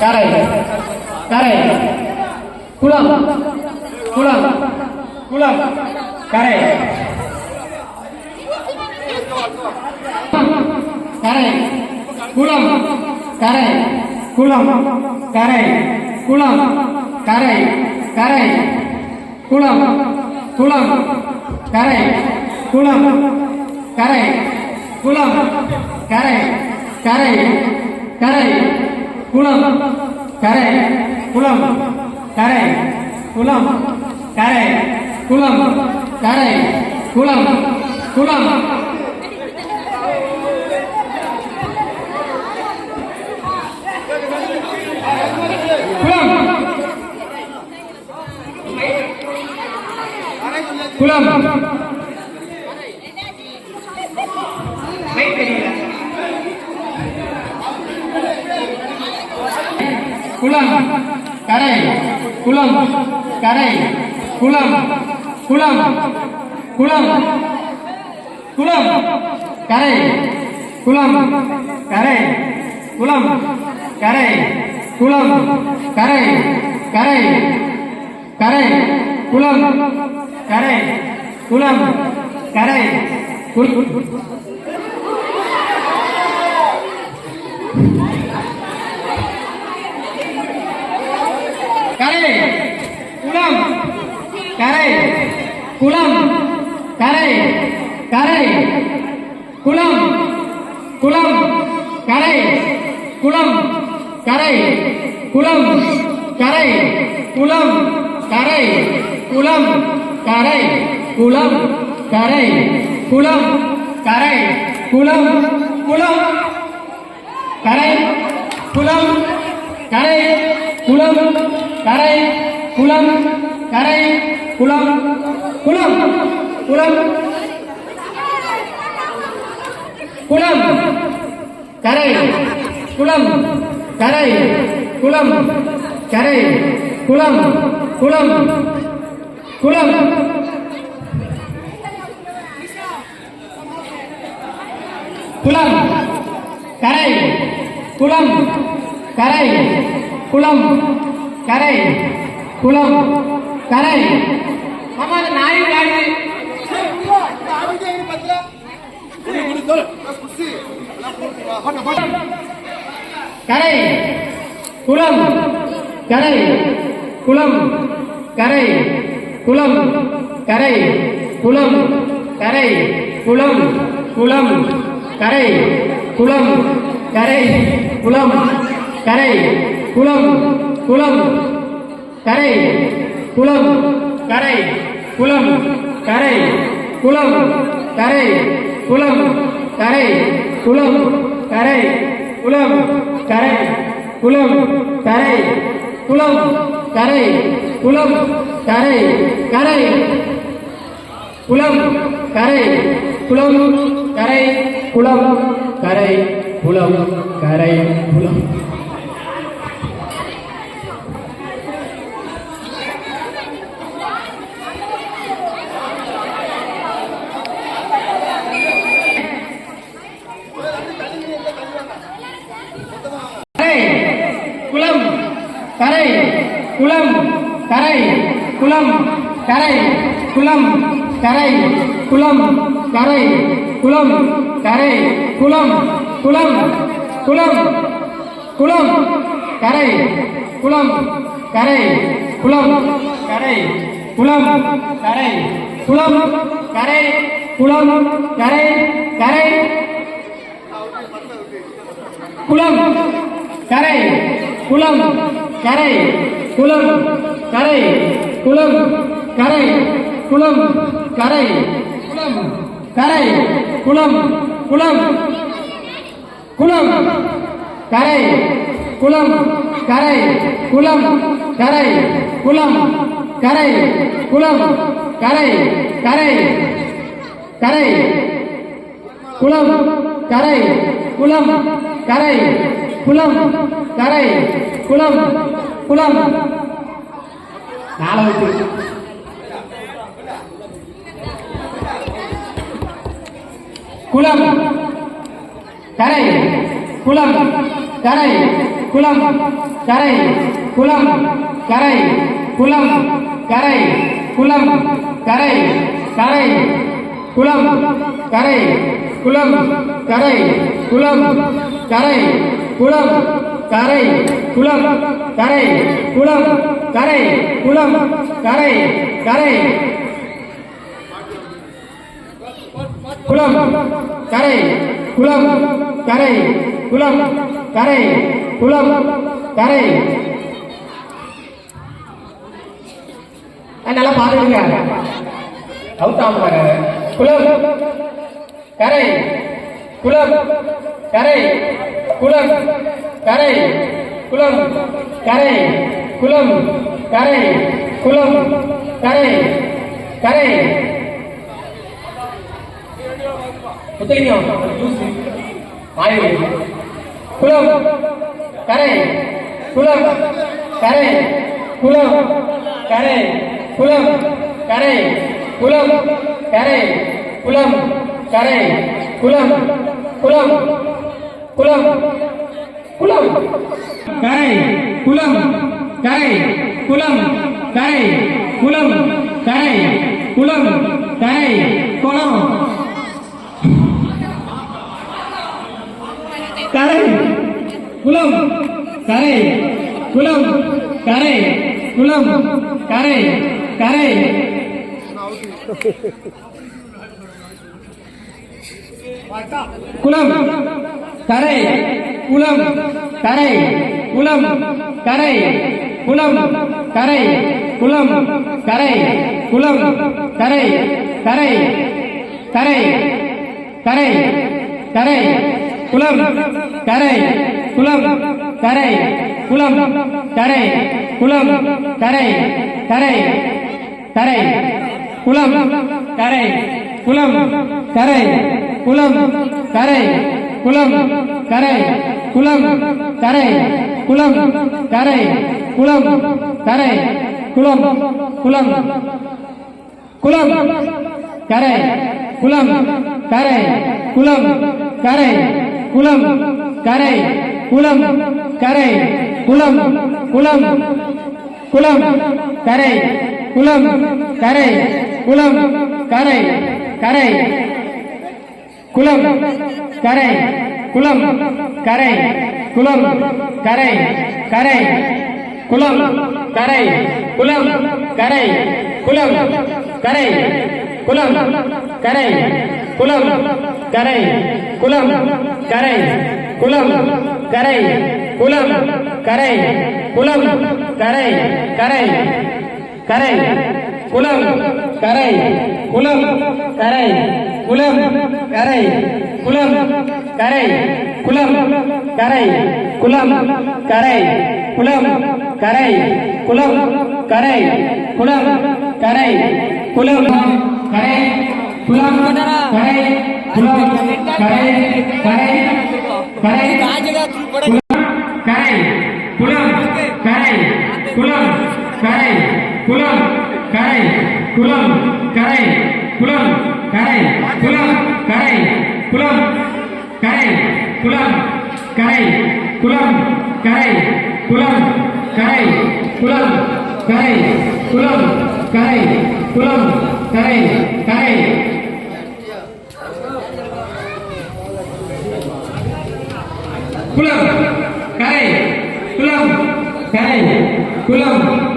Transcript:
करायचं करायचं कुलम कुलम कुलम करायचं करायचं कुलम करायचं कुलम करायचं कुलम करायचं करायचं कुलम कुलम करायचं कुलम करायचं कुलम करायचं करायचं करायचं குளம் கரை குளம் கரை குளம் கரை குளம் கரை குளம் குளம். குளம். குளம். குளம் கரை குளம் கரை குளம் குளம் குளம் குளம் கரை குளம் கரை குளம் கரை குளம் கரை கரை கரை குளம் கரை குளம் கரை குள் கரை குளம் கரை குளம் கரை கரை குளம் குளம் கரை குளம் கரை குளம் கரை குளம் கரை குளம் கரை குளம் கரை குளம் கரை குளம் குளம் கரை குளம் கரை குளம் கரை குளம் கரை குளம் குளம் குளம் குளம் கரை. குளம். கரை. குளம். கரை. குளம். குளம். குளம். குளம். கரை. குளம். கரை. குளம். கரை. குளம். கரை. மாமா நாய் விளையாடுது. கரை குளம் கரை குளம் கரை குளம் கரை குளம் கரை குளம் குளம் கரை குளம் கரை குளம் கரை குளம் குளம் கரை குளம் கரை குளம் கரை குளம் கரை குளம் கரை குளம் கரை குளம் கரை குளம் கரை குளம் கரை குளம் கரை கரை குளம் கரை குளம் கரை குளம் கரை குளம் கரை குளம் கரை குளம் கரை குளம் கரை குளம் கரை குளம் கரை குளம் கரை குளம் கரை குளம் குளம் குளம் குளம் கரை குளம் கரை குளம் கரை குளம் கரை குளம் கரை குளம் கரை கரை குளம் கரை குளம் கரை குலம் கரை குலம் கரை குலம் கரை குலம் கரை குலம் குலம் குலம் கரை குலம் கரை குலம் கரை குலம் கரை குலம் கரை கரை கரை குலம் கரை குலம் கரை குலம் கரை குலம் குலம் நாளை வச்சு குலம் கரை குலம் கரை குலம் கரை குலம் கரை குலம் கரை குலம் கரை கரை குலம் கரை குலம் கரை குலம் கரை குலம் கரை குலம் கரை குளம் கரை குளம் கரை கரை. குளம் கரை குளம் கரை குளம் கரை குளம் கரை. நல்லா பாத்துக்கங்க அவுட் ஆகுவாங்க குளம் கரை குளம் கரை குளம் கரை குளம். கரை குலம் கரை குலம் கரை கரை उतरियो आयो कुलम கரை குலம் கரை குலம் கரை कुलम கரை குலம் கரை குலம் करे कुलम कुलम कुलम குளம் கரை குளம் கரை குளம் கரை குளம் கரை குளம் கரை குளம் கரை குளம் கரை குளம் கரை குளம் கரை கரை குளம் கரை குளம் கரை குளம் கரை குளம் கரை குளம் கரை குளம் கரை கரை கரை கரை கரை குளம் கரை குளம் கரை குளம் கரை குளம் கரை கரை கரை குளம் கரை குளம் கரை குளம் கரை குளம் கரை kulam tarai kulam tarai kulam tarai kulam kulam kulam tarai kulam tarai kulam tarai kulam tarai kulam tarai kulam kulam kulam tarai kulam tarai kulam tarai tarai kulam tarai kulam கரை குளம் கரை கரை குளம் கரை குளம் கரை குளம் கரை குளம் கரை குளம் கரை குளம் கரை குளம் கரை குளம் கரை குளம் கரை கரை கரை குளம் கரை குளம் கரை குளம் கரை குளம் கரை குளம் கரை குளம் கரை குளம் கரை குளம் கரை குளம் கரை குளம் கரை குளம் கரை குளம் கரை கரை கரை கரை குளம் கரை குளம் கரை குளம் கரை குளம் கரை குளம் கரை குளம் கரை குளம் கரை குளம் கரை குளம் கரை குளம் கரை குளம் கரை குளம் கரை குளம் கரை கரை. குளம் கரை குளம் கரை குளம் கரை